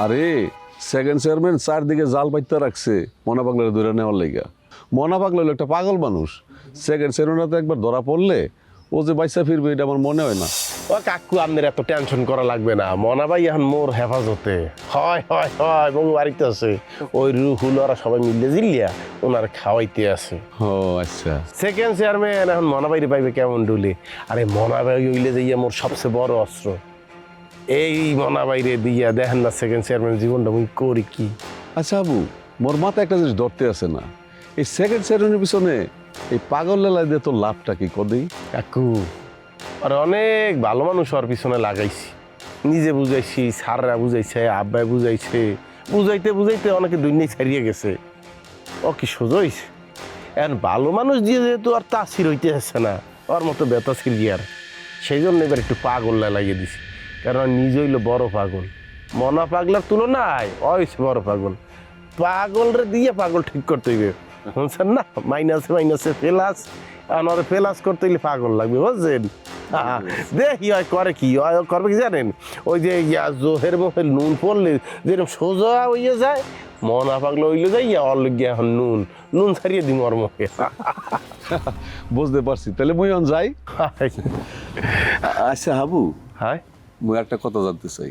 আরে second chairman চারদিকে জাল পাইতে রাখছে মনা পাগলের ধরে নেওয়ার লেগা। মনা পাগল হলো একটা পাগল মানুষ। সেকেন্ড চেয়ারম্যান তো একবার ধরা পড়লে ও যে বাইসা ফিরবে এটা আমার মনে হয় না। ও কাকু আপনার এত টেনশন করা লাগবে না। মনা ভাই এখন মোর হেফাজতে। হয় হয় হয় বউ বাড়িতে আছে। ওই রুহুল ওরা সবাই মিলে জিল্লিয়া ওনার খাওয়াইতে আছে। ও আচ্ছা। সেকেন্ড চেয়ারম্যান এখন মনা বাইরে পাইবে কেমন ডুলে? আরে মনা ভাই হইলে যাইয়া মোর সবচেয়ে বড় অস্ত্র। এই মনা বাইরে দিয়া দেখেন না সেকেন্ড চেয়ারম্যান জীবনটা মুই করি কি। আচ্ছা আবু মোর মাথায় একটা জিনিস ধরতে আছে না। এই সেকেন্ড চেয়ারম্যানের পিছনে এই পাগল লেলা দিয়ে তোর লাভটা কি কদি? কাকু আর অনেক ভালো মানুষ ওর পিছনে লাগাইছি। নিজে বুঝাইছি স্যাররা বুঝাইছে আব্বাই বুঝাইছে। বুঝাইতে বুঝাইতে অনেকে দুনিয়ায় ছাড়িয়ে গেছে। ও কি সোজইছে এখন ভালো মানুষ দিয়ে যেহেতু আর তাসির হইতে আসছে না ওর মতো বেতা সিরিয়ার সেই জন্য এবার একটু পাগল লাগিয়ে দিছি। কারণ নিজে হইল বড় পাগল। মনা পাগলার তুলনায় ও বড় পাগল। পাগল রে দিয়ে পাগল ঠিক করতে হইবে। শুনছেন না? মাইনাসে মাইনাসে ফেলাস। আর প্লাস করতে হইলে পাগল লাগবে বুঝছেন? হ্যাঁ, দেখি হয় করে কি হয় করবে কি জানেন? ওই যে জোহের মোহের নুন পড়লে যেরকম সোজা হইয়া যায় মনা পাগলা হইলে যাই অর এখন নুন নুন ছাড়িয়ে দিম ওর মুখে। বুঝতে পারছি। তাহলে মুই যাই। আচ্ছা হাবু। হাই মুই একটা কথা জানতে চাই।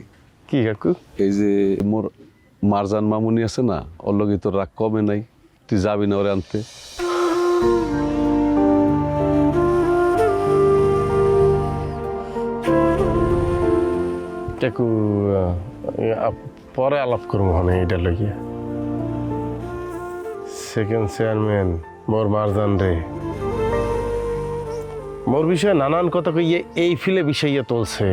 কি কাকু এই যে মোর মারজান মামুনি আছে না ওর লগে তোর রাগ কমে নাই তুই যাবি না ওরে আনতে। কাকু আপ- পরে আলাপ করব মানে এটা লইয়া সেকেন্ড চেয়ারম্যান মোর মারজান রে। মোর বিষয়ে নানান কথা কইয়ে এই ফিলে বিষয়ে তুলছে।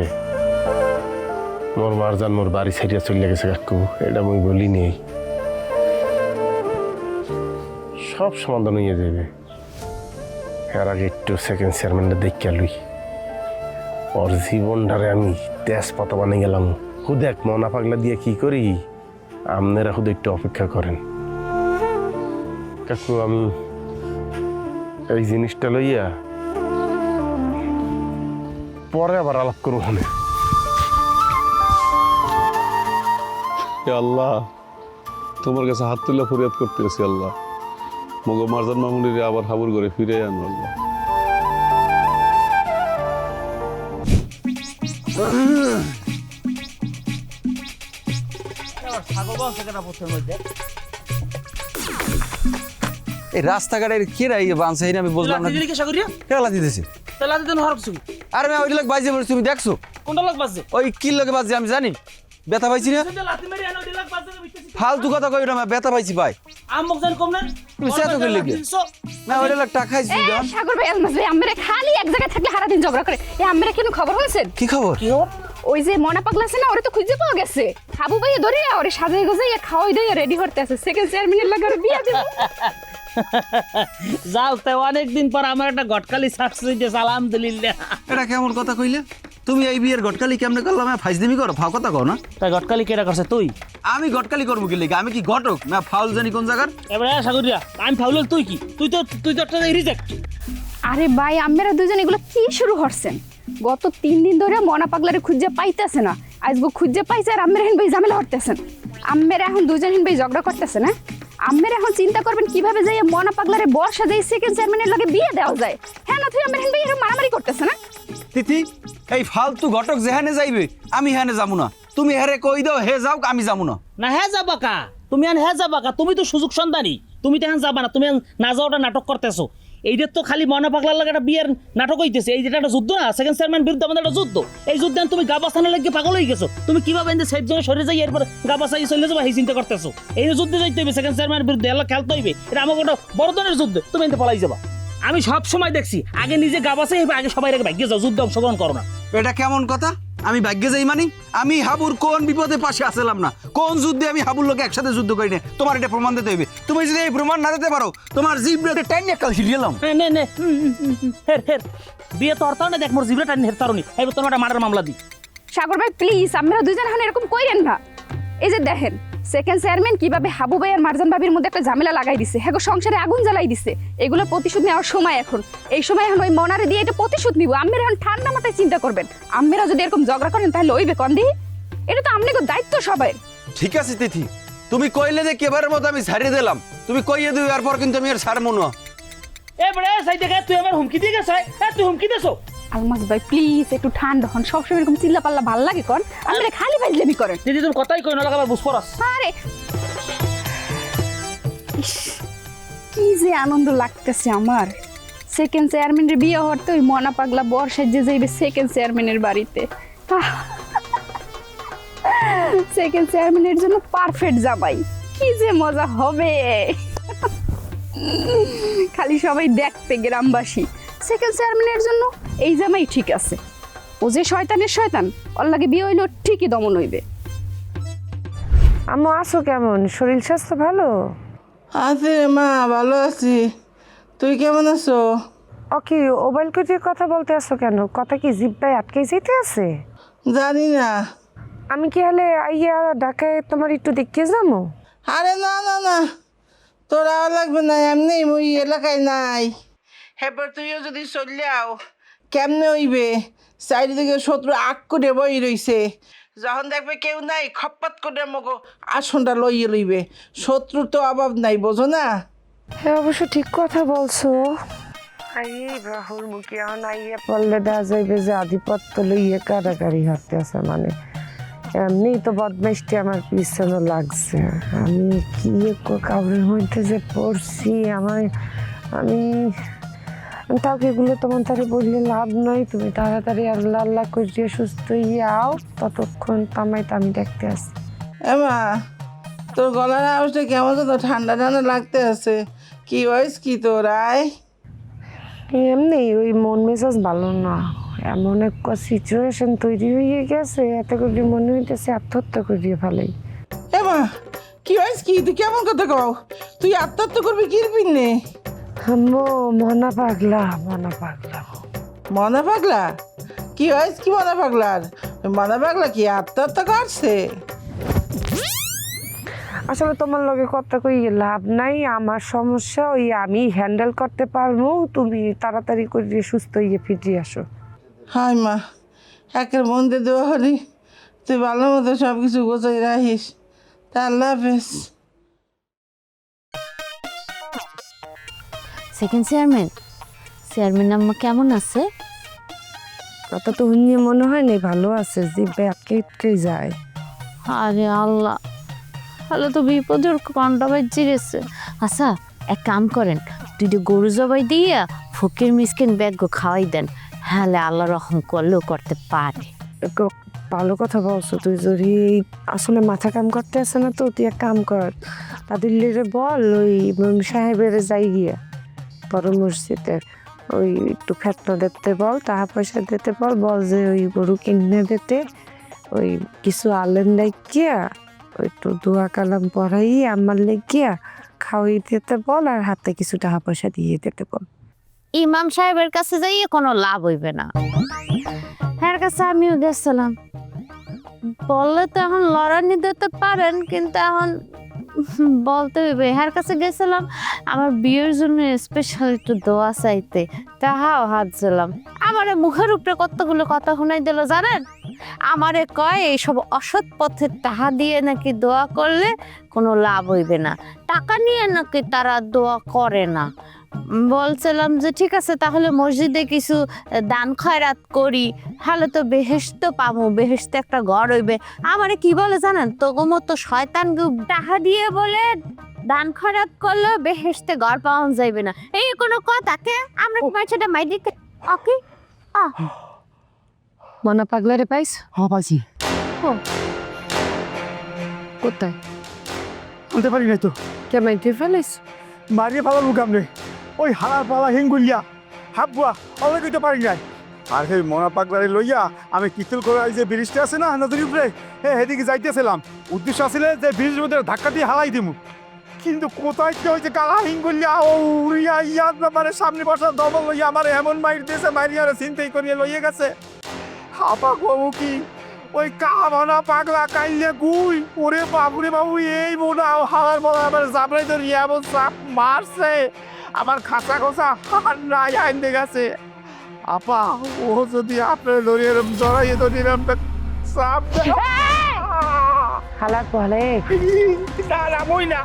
মোর মারজান মোর বাড়ি ছাড়িয়া চলে গেছে কাকু, এটা মুই বলি নেই। সব সমাধান হয়ে যাবে এর আগে একটু সেকেন্ড চেয়ারম্যানটা দেখিয়া লুই। ওর জীবনটারে আমি তেজপাতা বানিয়ে গেলাম। খুদ এক মনা পাগলা দিয়ে কি করি? আপনারা খুদ একটু অপেক্ষা করেন। কাকু, আমি এই জিনিসটা লইয়া পরে আবার আলাপ করব হে আল্লাহ? তোমার কাছে হাত তুলে ফরিয়াদ করতেছি আল্লাহ। মগো মারজান মামুনিরে আবার হাবুর করে ফিরে আনো আল্লাহ। এই রাস্তাঘাটের কি রাই বানছে এই আমি বুঝলাম না। কেলা দিতেছে তাহলে হরপ শুনি আরে আমি ওই লোক বাজে তুমি দেখছ? কোনটা লাগ বাজছে? ওই কি লোকে বাজে আমি জানি। ব্যথা পাইছি না? ফালতু কথা কই না ব্যথা পাইছি ভাই। আমক জান কম না? সে এত করে লিখবে? না ওই লোক টাকা খাইছি এ, সাগর ভাই আলমাস ভাই আমরা খালি এক জায়গায় থাকলে সারা দিন ঝগড়া করে। এ আমরা কেন খবর কি খবর? ওই যে মনা পাগলা আছে না ওরে তো খুঁজে পাওয়া গেছে। হাবু ভাই ধরে ওরে সাজাই গোজাই খাওয়াই দিয়ে রেডি করতে আছে। সেকেন্ড চেয়ারম্যানের লাগে ওরে বিয়া দিব। যাও তো অনেকদিন পর আমার একটা গটকালি সাকসেস দিয়েছে আলহামদুলিল্লাহ। এটা কেমন কথা কইলে? তুমি এই বিয়ের গটকালি কেমনে করলাম ফাইজ দিমি করো ফাও কথা কও না। তাই গটকালি কেটা করছে তুই? আমি গটকালি করব কি লেগে? আমি কি ঘটক? না ফাউল জানি কোন জায়গার? এবারে সাগরিয়া আমি ফাউল তুই কি? তুই তো তুই তো একটা রিজেক্ট। আরে ভাই আমরা দুজন এগুলো কি শুরু করছেন? গত তিন দিন ধরে মনা পাগলারে খুঁজে পাইতেছে না। আজগো খুঁজে পাইছে আর আমের হেন ভাই ঝামেলা করতেছেন। আমের এখন দুজন হেন ভাই ঝগড়া করতেছে না? আমের এখন চিন্তা করবেন কীভাবে যাই মনা পাগলারে বর্ষা যাই সেকেন্ড চেয়ারম্যানের লগে বিয়ে দেওয়া যায়। হ্যাঁ না তুই আমের হেন ভাই এরকম মারামারি করতেছে না? তিথি, এই ফালতু ঘটক যেখানে যাইবে, আমি হ্যানে যাব না। তুমি হ্যারে কই দাও, হে যাও আমি যাব না। না হ্যাঁ যাবা কা? তুমি আন হ্যাঁ যাবা কা? তুমি তো সুযোগ সন্ধানী। তুমি তো এখন যাবা না, তুমি না যাওয়াটা নাটক করতেছো। এইটার তো খালি মনে পাগলার লাগে একটা বিয়ের নাটক হইতেছে। এই যেটা যুদ্ধ না? সেকেন্ড চেয়ারম্যান বিরুদ্ধে আমাদের একটা যুদ্ধ। এই যুদ্ধে তুমি গা বাঁচানোর লাগে পাগল হয়ে গেছো। তুমি কীভাবে এনে সেফ জোনে সরে যাই, এরপর গা বাঁচাই চলে যাব, এই চিন্তা করতেছো। এই যুদ্ধে যাইতে হইবে সেকেন্ড চেয়ারম্যান বিরুদ্ধে, এলা খেলতে হইবে। এটা আমাকে একটা বড় ধরনের যুদ্ধ। তুমি এনতে পলাই যাবা। আমি সব সময় দেখছি আগে নিজে গা বাঁচাই হইবে আগে সবাই রেখে ভাগ্যে যাও যুদ্ধে অংশগ্রহণ করো না। এটা কেমন কথা? আমি ভাগ্যে যাই মানি? আমি হাবুর কোন বিপদে পাশে আসলাম না? কোন যুদ্ধে আমি হাবুর লোকে একসাথে যুদ্ধ করি না? তোমার এটা প্রমাণ দিতে হইবে। তুমি যদি এই প্রমাণ না দিতে পারো তোমার জিব্রাতে টাইম কাল হিরিয়েলাম নে নে। নে। হের হের। বিয়ে তো অর্থাও না দেখ মোর জিবরাটা হের তারুনি এবার তোমার একটা মার্ডার মামলা দি। সাগর ভাই প্লিজ আমরা দুজন এখন এরকম কইরেন না। এই যে দেখেন সেকেন্ড চেয়ারম্যান কীভাবে হাবু ভাই আর মারজান ভাবির মধ্যে একটা ঝামেলা লাগাই দিছে? হ্যাঁ সংসারে আগুন জ্বালাই দিছে। এগুলোর প্রতিশোধ নেওয়ার সময় এখন। এই সময় এখন ওই মনারে দিয়ে এটা প্রতিশোধ নিব। আমের এখন ঠান্ডা মাথায় চিন্তা করবেন। আমেরা যদি এরকম ঝগড়া করেন তাহলে ওইবে কন দিহি? এটা তো আমনে দায়িত্ব সবাই। ঠিক আছে তিথি। তুমি কইলে যে কেবারের মতো আমি ছাড়িয়ে দিলাম। তুমি কইয়ে দিও এরপর কিন্তু আমি আর ছাড় মনো এ বড়ে সাই দেখে তুই আমার হুমকি দিয়ে গেছ তুই হুমকি দেছো আলমাস ভাই প্লিজ একটু ঠান্ডা হন। সবসময় এরকম চিল্লা পাল্লা ভালো লাগে কর আমরা খালি ফাইজলামি করেন। দিদি তুমি কথাই কই না লাগাবার বুঝপরাস আরে! ইস, কি যে আনন্দ লাগতেছে আমার। সেকেন্ড চেয়ারম্যানের বিয়ে হওয়ার তো ওই মনা পাগলা বর সাজ্জে যাইবে সেকেন্ড চেয়ারম্যানের বাড়িতে। সেকেন্ড চেয়ারম্যানের জন্য পারফেক্ট জামাই। কি যে মজা হবে। খালি সবাই দেখতে গ্রামবাসী। সেকেন্ড চেয়ারম্যানের জন্য এই জামাই ঠিক আছে। ও যে শয়তানের শয়তান ওর লাগে বিয়ে হইল ঠিকই দমন হইবে। আম্মু আছো কেমন? শরীর স্বাস্থ্য ভালো? আছি রে মা ভালো আছি। তুই কেমন আছো? ও ওবাইল কুটির কথা বলতে আসো কেন? কথা কি জিব্বায় আটকে যেতে আছে? জানি না। আমি কি হলে আইয়া ঢাকায় তোমার একটু দেখিয়ে যাব? আরে না না না। তোরা আর লাগবে না এমনি ওই এলাকায় নাই। এবার তুইও যদি চললেও কেমনে হইবে? চারিদিকে শত্রু আগ করে বই রইছে। যখন দেখবে কেউ নাই খপ্পাত করে মগো আসনটা লইয়ে লইবে। শত্রুর তো অভাব নাই বোঝো না? হ্যাঁ অবশ্য ঠিক কথা বলছো। এই বাহুর মুখে এখন আইয়া পড়লে দেখা যাইবে যে আধিপত্য লইয়ে কারাকারি হাতে আছে মানে। এমনি তো বদমাইশটি আমার পিছনে লাগছে। আমি কি কাউরের মধ্যে যে পড়ছি আমার আমি তাকে এগুলো তোমার তারে বললে লাভ নাই তুমি তাড়াতাড়ি আল্লাহ আল্লাহ করিয়ে সুস্থ হয়ে আও ততক্ষণ তামাই আমি দেখতে আসি। এমা তোর গলার আওয়াজটা কেমন তো ঠান্ডা ঠান্ডা লাগতে আছে। কি হয়েছ কি তোর আয়। এমনি ওই মন মেজাজ ভালো না। এমন একটা সিচুয়েশন তৈরি হয়ে গেছে এত করে মনে হইতেছে আত্মহত্যা করিয়ে ফেলাই। এমা কি হয়েছ কি? তুই কেমন কথা কও? তুই আত্মহত্যা করবি কি পিনে আম্মু মনা পাগলা মনা পাগলা। মনা পাগলা? কি হয়েছ? কি মনা পাগলার? মনা পাগলা কি আত্মহত্যা করছে? আসলে তোমার লগে কথা কই লাভ নাই আমার সমস্যা ওই আমি হ্যান্ডেল করতে পারব তুমি তাড়াতাড়ি করে সুস্থ হয়ে ফিরে আসো। হাই মা একের মন্দির দিয়ে দেওয়া হলি তুই ভালো মতো সব কিছু গোছাই রাখিস। তা আল্লাহ হাফেজ। সেকেন্ড চেয়ারম্যান চেয়ারম্যান আম্মা কেমন আছে? কথা তো শুনিয়ে মনে হয় না ভালো আছে যে আটকে আটকে যায়। আরে আল্লাহ তাহলে তো বিপদের কান্ডা গেছে। আচ্ছা এক কাম করেন দুইটা গরু জবাই দিয়া ফকির মিসকিন ব্যাগ খাওয়াই দেন। হ্যাঁ আল্লাহ রহম করলেও করতে পারে। ভালো কথা বলছো তুই যদি আসলে মাথা কাম করতে আসে না তো তুই এক কাম কর। তাদের বল ওই সাহেবের যাই গিয়া। বড় মসজিদে ওই একটু খেতনা দিতে বল, টাকা পয়সা দিতে বল বল যে ওই গরু কিনে দিতে। ওই কিছু আলেম লাগিয়া, ওই একটু দোয়া কালাম পড়াই আমার লেগিয়া খাওয়াই দিতে বল আর হাতে কিছু টাকা পয়সা দিয়ে দিতে বল। ইমাম সাহেবের কাছে যাইয়ে কোনো লাভ হইবে না। হ্যার কাছে আমিও গেছিলাম। বললে তো এখন লড়ানি দিতে পারেন, কিন্তু এখন বলতে হইবে হ্যার কাছে গেছিলাম, আমার বিয়ের জন্য স্পেশাল একটু দোয়া চাইতে, তাহাও হাত দিলাম আমার মুখের উপরে কতগুলো কথা শোনাই দিল জানেন? আমারে কয়, এইসব অসৎ পথে তাহা দিয়ে নাকি দোয়া করলে কোনো লাভ হইবে না। টাকা নিয়ে নাকি তারা দোয়া করে না। বলছিলাম যে ঠিক আছে তাহলে মসজিদে কিছু দান খয়রাত করি। তাহলে তো বেহেস্ত পাবো বেহেস্তে একটা ঘর হইবে। আমারে কি বলে জানেন? তোগো মতো শয়তান টাকা দিয়ে বলে দান খয়রাত করলে বেহেস্তে ঘর পাওয়া যাইবে না। এই কোনো কথা কে? আমরা তোমার ছেলে মাই দিতে ওকে মনা পাগলারে পাইস হ্যাঁ পাইছি। কোথায়? আনতে পারি নাই তো। কেমাইতে ফেলাইস মারিয়ে পালাম কামনে ওই হালার পালা হিঙ্গুলিয়া। হাফ বুয়া অনেক হইতে পারি নাই। আর সেই মনা পাগলারে লইয়া আমি কিতুল করে যে ব্রিজটা আছে না, নদীর উপরে, হে সেদিকে যাইতেছিলাম। উদ্দেশ্য আছিল যে ব্রিজের মধ্যে ধাক্কা দিয়ে হালাই দিমু। কিন্তু কোথায় কি হয়েছে কালা হিঙ্গুলিয়া ও উড়িয়া ইয়ার ব্যাপারে সামনে বসা দমল লইয়া আমার এমন মাইর দিয়েছে মারিয়ারে চিন্তাই করিয়ে লইয়ে গেছে। হাপা বাবু কি, ওই কামনা পাগলা কাইলে গুই, ওরে বাবুরে বাবু, এই মোনা হাওয়ার বলা আমার জাবরাই তো এমন চাপ মারছে। আমার খাঁচা খোসা হার নাই আইনে গেছে। আপা ও যদি আপনার দড়িয়ে জড়াইয়ে দড়িয়ে চাপ দেয়- হালার পহলে না না মই না।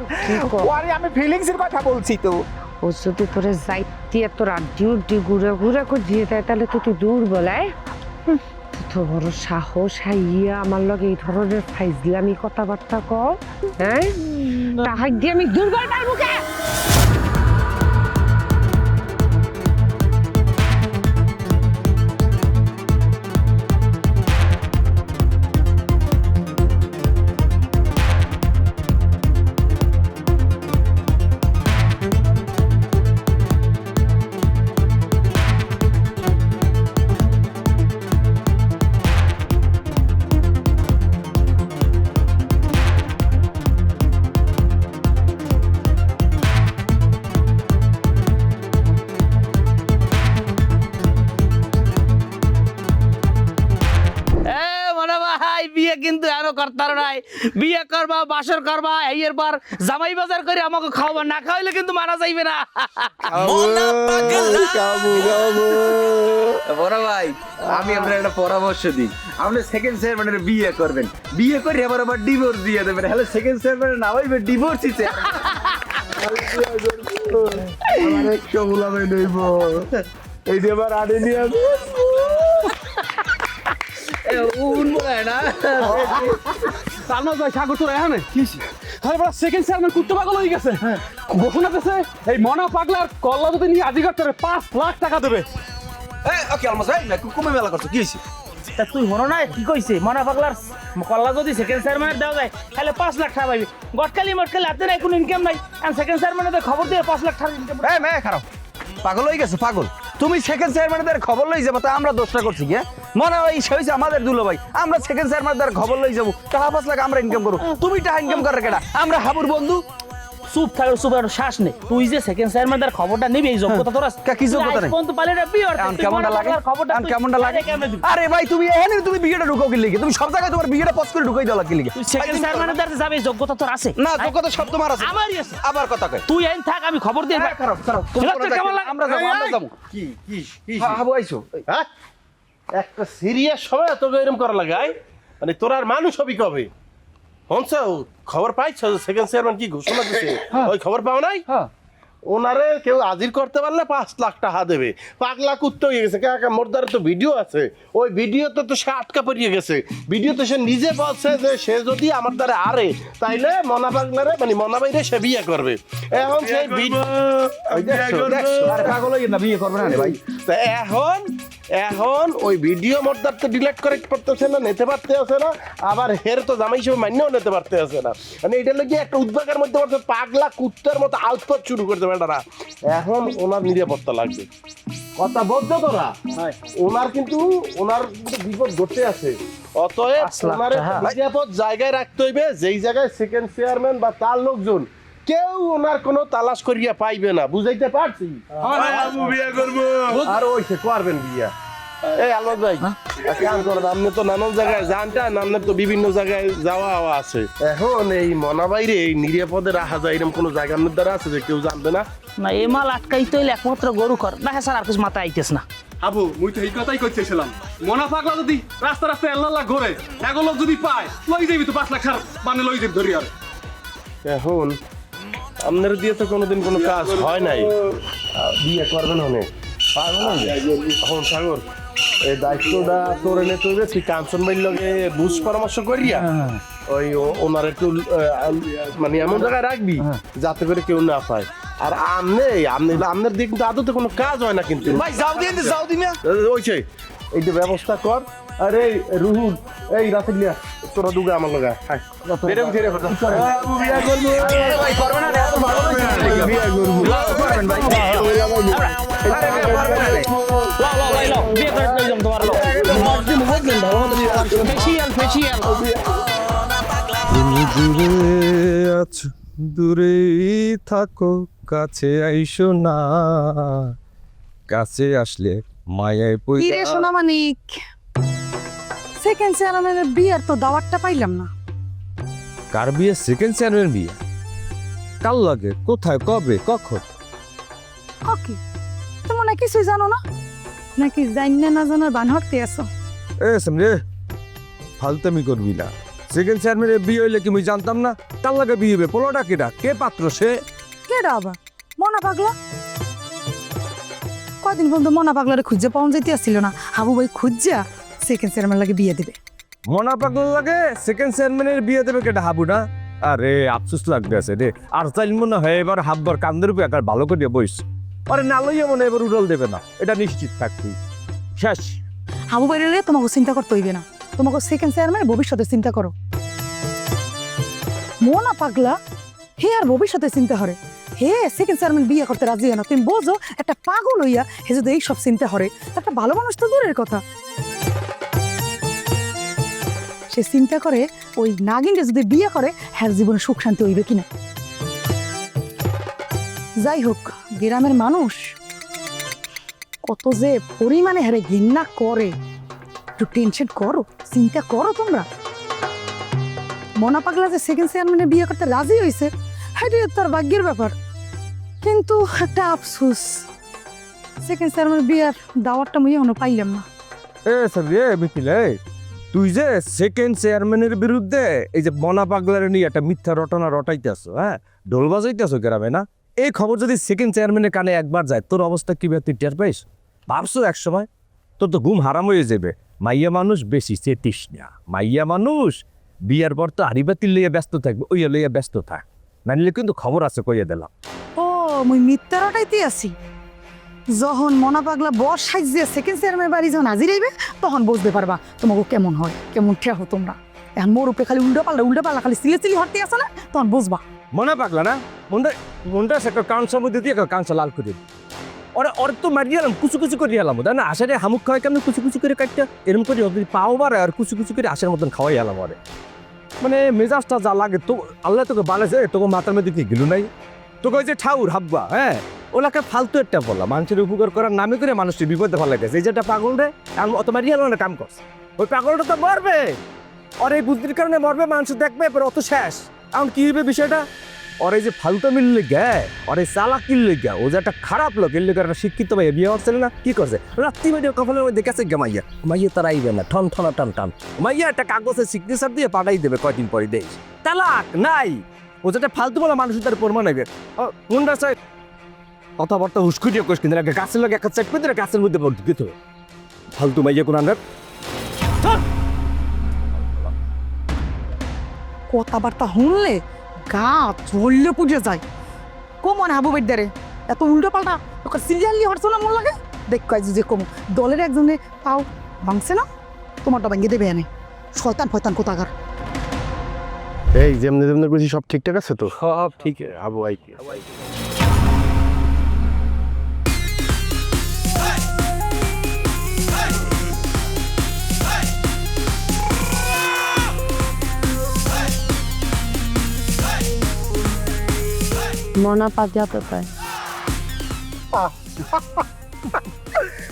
আরে আমি ফিলিংসের কথা বলছি তো। ও যদি তোরে যাইতে এত রাড্ডি উড্ডি ঘুরে ঘুরে করে দিয়ে দেয় তাহলে তো তুই দূর বলায় তো বড় সাহস হাইয়া আমার লগে এই ধরনের ফাইজলামি কথাবার্তা কও হ্যাঁ? তাহাই দিয়ে আমি দুর্বল পারব কে? করতার নাই বিয়ে করবা বাসর করবা এর পর জামাই বাজার করে আমাকে খাওয়াবা না খাওয়াইলে কিন্তু মারা যাইবে না। বড় ভাই আমি আপনার একটা পরামর্শ দিই। আপনি সেকেন্ড চেয়ারম্যানের বিয়ে করবেন। বিয়ে করে আবার আবার ডিভোর্স দিয়ে দেবেন। হলে সেকেন্ড চেয়ারম্যানের না হইবে ডিভোর্সই আমার একটু নইব। এই যে এবার আড়ে নিয়ে আসব। সালমান ভাই স্বাগত এখানে আরে বড় সেকেন্ড চেয়ারম্যান কুত্তে পাগল হয়ে গেছে। ঘোষণা দিয়েছে এই মনা পাগলার কল্লা যদি নিয়ে আজি করতে পাঁচ লাখ টাকা দেবে। ওকে অলমোস্ট ভাই না কমে মেলা করছ কি হয়েছে তা তুই হনো না কি কইছে? মনা পাগলার কল্লা যদি সেকেন্ড চেয়ারম্যানের দেওয়া যায় তাহলে পাঁচ লাখ টাকা পাবি গটকালি মটকালি হাতে নাই কোনো ইনকাম নাই। আর সেকেন্ড চেয়ারম্যানের খবর দিয়ে পাঁচ লাখ টাকা ইনকাম মেয়ে খারাপ। পাগল হয়ে গেছে পাগল। তুমি সেকেন্ড চেয়ারম্যানদের খবর লই যাব, তা আমরা দোষটা করছি কি হ্যাঁ? মনে হয় সে হয়েছে আমাদের দুলো ভাই, আমরা সেকেন্ড চেয়ারম্যানদের খবর লই যাব, টাকা পাঁচ লাখ আমরা ইনকাম করব তুমি টাকা ইনকাম করার কেটা আমরা হাবুর বন্ধু চুপ থাকে চুপ আর শ্বাস নেই তুই যে সেকেন্ড চেয়ারম্যানের খবরটা নিবি এই যোগ্যতা তোর আছে। কা- যোগ্যতা নেই? পর্যন্ত পালে না বিয়ে এখন কেমনটা লাগে? খবরটা এখন কেমনটা লাগে? আরে ভাই তুমি এখানে তুমি বিয়েটা ঢুকাও কি লিখে তুমি সব জায়গায় তোমার বিয়েটা পজ করে ঢুকাই দেওয়া কি লিখে তুই সেকেন্ড চেয়ারম্যানের দ্বারা যাবে যোগ্যতা তোর আছে। না যোগ্যতা সব তোমার আছে। আমারই আছে। আবার কথা কয়। তুই আইন থাক আমি খবর দিয়ে হ্যাঁ, খারাপ খারাপ। কোনো কেমন লাগে? আমরা যাব আমরা যাব। কি কি কি হ্যাঁ, হাবু আইছো হ্যাঁ? একটা সিরিয়াস সময় তোকে এরকম করা লাগে? মানে তোর আর মানুষ হবি কবে? হনস খবর পাইছ সেকেন্ড চেয়ারম্যান কি ঘোষণা দিছে? ওই খবর পাও নাই? হ্যাঁ। ওনারে কেউ হাজির করতে পারলে পাঁচ লাখ টাকা দেবে। পাগলা কুত্তে হয়ে গেছে। কাকা মোরদারে তো ভিডিও আছে। ওই ভিডিওতে তো সে আটকা পড়িয়ে গেছে। ভিডিওতে সে নিজে বলছে যে সে যদি আমার দ্বারা আরে তাইলে মনা পাগলারে মানে মনা বাইরে সে বিয়ে করবে। এখন সেই ভিডিও দেখছ দেখছ? আরে পাগল হয়ে না বিয়ে করবে না রে ভাই। তা এখন এখন ওই ভিডিও মোটদার তো ডিলেট করে করতেছে না নিতে পারতে আছে না আবার হের তো জামাই হিসেবে মান্যও নিতে পারতে আছে না। মানে এটা লেগে একটা উদ্বেগের মধ্যে পড়ছে পাগলা কুত্তার মতো আউটপট শুরু করতে বেটারা। এখন ওনার নিরাপত্তা লাগবে। কথা বলছো তোরা? ওনার কিন্তু ওনার কিন্তু বিপদ ঘটতে আছে। অতএব ওনার নিরাপদ জায়গায় রাখতে হইবে যেই জায়গায় সেকেন্ড চেয়ারম্যান বা তার লোকজন কেউ ওনার কোনো তালাশ করিয়া পাইবে না বুঝাইতে পারছি? আর ওই সে করবেন বিয়া। এই আলমাদ ভাই কাম করেন আপনি তো নানান জায়গায় জানটান আপনার তো বিভিন্ন জায়গায় যাওয়া আওয়া আছে। এখন এই মনা বাইরে এই নিরাপদে রাখা যায় এরকম কোনো জায়গা আপনার দ্বারা আছে যে কেউ জানবে না? না এ মাল আটকাইতে হইলে একমাত্র গরু কর না হ্যাঁ স্যার আর কিছু মাথায় আইতেছ না। আবু মুই তো এই কথাই কইতেছিলাম। মনা পাগলা যদি রাস্তা রাস্তায় আল্লাহ ঘুরে এগুলো যদি পায় লই যাবি তো পাঁচ লাখ সার মানে লই যাবি ধরি আর এখন আপনার দিয়ে তো কোনোদিন কোনো কাজ হয় নাই। বিয়ে করবেন অনেক হয়ে। এখন সাগর এই দায়িত্বটা তোর এনে তুই তুই কাঞ্চন ভাইয়ের লগে বুঝ পরামর্শ করিয়া ওই ওনার একটু মানে এমন জায়গায় রাখবি যাতে করে কেউ না পায়। আর আমনে আমনে আমনের দিয়ে কিন্তু আদতে কোনো কাজ হয় না কিন্তু। ভাই যাও দিয়ে যাও দিমিয়া ওইছে এইটা ব্যবস্থা কর। আরে রুহুল এই রাফিলিয়া তোরা দুগে আমার লগা হাই এরকম ধীরে কথা বিয়া করব। ভাই করবে না এত ভালো হইছে না রে। বিয়া করব। করবেন ভাই। আরে ভাই করবে। না রে। লাও লাও লাও, লাও করে লই যাম তোমার লাও। ফেসিয়াল ফেসিয়াল তুমি দূরে আছো দূরেই থাকো কাছে আইসো না। কাছে আসলে মায়ায় কি রে সোনামানিক? সেকেন্ড চেয়ারম্যানের বিয়ের তো দাওয়াতটা পাইলাম না। কার বিয়ে? সেকেন্ড চেয়ারম্যান বিয়ে। কাল লাগে? কোথায়? কবে? কখন? ওকে তুমি হয় কিছুই জানো না? নাকি জানলে না জানার বান হরতে আছো? এ সামনে ফালতামি করবি না। সেকেন্ড চেয়ারম্যানের বিয়ে হইলে কি মুই জানতাম না? তার লাগে বিয়ে হবে? পোলোটা কেটা কে পাত্র সে? কেডা আবার মনা পাগলা? কদিন পর্যন্ত মনা পাগলারে খুঁজে পাওয়া যেতে আসছিল না। হাবু ভাই খুঁজা? সেকেন্ড চেয়ারম্যান লাগে বিয়ে দেবে মনা পাগল লাগে সেকেন্ড চেয়ারম্যানের বিয়ে দেবে কেটা হাবু না? আরে আফসোস রে আর চাইল মনে হয় এবার হাববার কান্দের উপর একার ভালো করে বইস। আরে না লইয়া মনে এবার উড়াল দেবে না। এটা নিশ্চিত শেষ। হাবু ভাই রে তোমাকে চিন্তা করতে হইবে না। তোমাকে সেকেন্ড চেয়ারম্যান ভবিষ্যতে চিন্তা করো। মনা পাগলা হে আর ভবিষ্যতে চিন্তা করে হে সেকেন্ড চেয়ারম্যান বিয়ে করতে রাজি হয় না। তুমি বোঝো একটা পাগল হইয়া হে যদি এই সব চিন্তা করে একটা ভালো মানুষ তো দূরের কথা। সে চিন্তা করে ওই নাগিনকে যদি বিয়ে করে, হ্যার জীবনে সুখ শান্তি হইবে কিনা? যাই হোক, গ্রামের মানুষ কত যে পরিমাণে হারে ঘৃণা করে। একটু টেনশন করো, চিন্তা করো তোমরা। মনা পাগলা যে সেকেন্ড চেয়ারম্যানে বিয়ে করতে রাজি হয়েছে সেটা তার ভাগ্যের ব্যাপার। কিন্তু একটা আফসোস সেকেন্ড চেয়ারম্যান বিয়ার দাওয়াতটা মুই এখনও পাইলাম না। এ স্যার রে মিথিল তুই যে সেকেন্ড চেয়ারম্যানের বিরুদ্ধে এই যে বনা পাগলারে নিয়ে একটা মিথ্যা রটনা রটাইতে রটাইতেছো হ্যাঁ? ঢোল বাজাইতেছো গ্রামে, না? এই খবর যদি সেকেন্ড চেয়ারম্যানের কানে একবার যায়, তোর অবস্থা কি তুই টের পাইস? ভাবছ এক সময় তোর তো ঘুম হারাম হয়ে যাবে। মাইয়া মানুষ বেশি চেতিস না। মাইয়া মানুষ বিয়ার পর তো হারিবাতির লইয়া ব্যস্ত থাকবে ওই লইয়া ব্যস্ত থাক। না নিলে কিন্তু খবর আছে, কইয়া দিলাম। ও, মুই মিথ্যা রটাইতে আছি? যখন মনা পাগলা বস সাইজে সেকেন্ড চেয়ারম্যান বাড়ি যখন হাজির হইবে, তখন বুঝতে পারবা তোমাকে কেমন হয়, কেমন ঠেহ তোমরা। এখন মোর উপরে খালি উল্টো পাল্টা উল্টো পাল্টা খালি সিলে সিলি হটতে আছে না, তখন বুঝবা। মনে পাগলা না? মনটা মনটা সে কাঁচা মধ্যে দিয়ে কাঁচা লাল করে। ওরে, ওর তো মারিয়ে এলাম কুচু কুচু করে এলাম তাই না আসারে হামুক খাওয়াই কেমন কুচু কুচু করে কাটতে? এরকম করে পাও বাড়ে আর কুচু কুচু করে আসার মতন খাওয়াই এলাম ওরে। মানে মেজাজটা যা লাগে তো, আল্লাহ তোকে বানাইছে, তোকে মাথার মধ্যে কি গেল নাই? তোকে ওই যে ঠাউর, হাব্বা হ্যাঁ? ওলাকে ফালতু একটা বললাম। মানুষের উপকার করার নামে করে মানুষটি বিপদে ভালো গেছে এই যেটা পাগল রে মারিয়ে এলাম না কাম করছে। ওই পাগলটা তো মরবে। আর, এই বুদ্ধির কারণে মরবে, মানুষ দেখবে এবার অত শেষ। এখন কি হবে বিষয়টা? ওর যে ফালতু মিললে গে ওর এই চালাক কিনলে গে ও যে একটা খারাপ লোক, এর লোকের একটা শিক্ষিত ভাই বিয়ে হচ্ছে না, কি করছে? রাত্রি বেড়ে কপালের মধ্যে গেছে গে মাইয়া। মাইয়া তার আইবে না, ঠন, ঠনা, টান টান। মাইয়া একটা কাগজে সিগনেচার দিয়ে পাঠাই দেবে কয়দিন পরে দেশ। তালাক নাই। ও যেটা ফালতু বলা মানুষ তার প্রমাণ কোনটা চাই কথাবার্তা হুসকুটিও কোস কিন্তু গাছের লোক একটা চেক করে গাছের মধ্যে পড়তে গেত ফালতু মাইয়া কোন আন্ডার কথাবার্তা শুনলে গা চললে পুজে যায়। কমন হাবু বেডারে এত উল্টো পাল্টা ওকে সিরিয়ালি হরছো না মন লাগে? দেখ কয় যে কম। দলের একজনে পাও ভাঙছে না তোমারটা ভাঙিয়ে দেবে এনে। শয়তান ফয়তান কোথাকার। এই যেমনি যেমনি করছি সব ঠিকঠাক আছে তো? সব ঠিক আবু আই মনা পাগলা কোথায়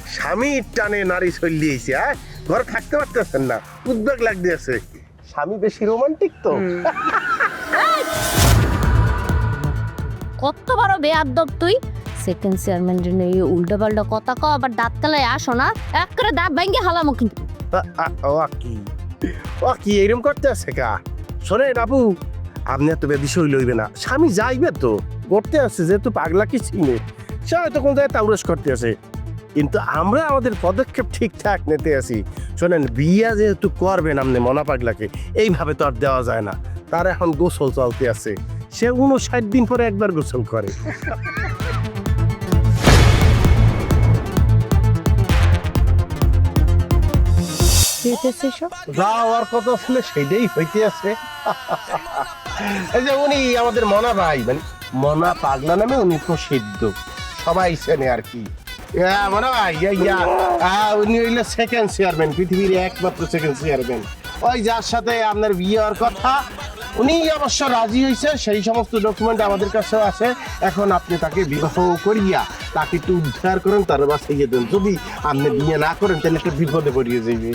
স্বামীর টানে নারী চলিয়েছে হ্যাঁ ঘর থাকতে পারতেছেন না উদ্বেগ লাগতেছে স্বামী বেশি রোমান্টিক তো। কত বড় বেয়াদব তুই। সেকেন্ড চেয়ারম্যান জন্য এই উল্টো পাল্টা কথা কও আবার দাঁত তলায় আসো না। এক করে দাঁত ভেঙে হালামো কিন্তু। আ- আ- ও কি? ও কি এরকম করতে আছে কা শোনে বাবু আপনি এত বিষয় লইবে না। স্বামী যাইবে তো, করতে আছে, যেহেতু পাগলা কি চিনে। সে হয়তো কোন জায়গায় তাউরস করতে আছে। কিন্তু আমরা আমাদের পদক্ষেপ ঠিকঠাক নিতে আছি। শোনেন, বিয়া যেহেতু করবেন আপনি মনা পাগলাকে, এইভাবে তো আর দেওয়া যায় না। তার এখন গোসল চলতে আছে। সে উনষাট দিন পরে একবার গোসল করে। যাওয়ার কথা ছিল সেটাই হইতেছে। এই যে উনি আমাদের মনা ভাই মানে মনা পাগলা নামে উনি প্রসিদ্ধ। সবাই চেনে আর কি। সেকেন্ড চেয়ারম্যান পৃথিবীর একমাত্র সেকেন্ড চেয়ারম্যান ওই যার সাথে আপনার বিয়ে হওয়ার কথা উনি অবশ্য রাজি হয়েছে সেই সমস্ত ডকুমেন্ট আমাদের কাছে আছে। এখন আপনি তাকে বিবাহ করিয়া, তাকে একটু উদ্ধার করেন, তার বাসাইয়ে দেন। যদি আপনি বিয়ে না করেন, তাহলে একটা বিপদে পড়িয়ে যাইবে।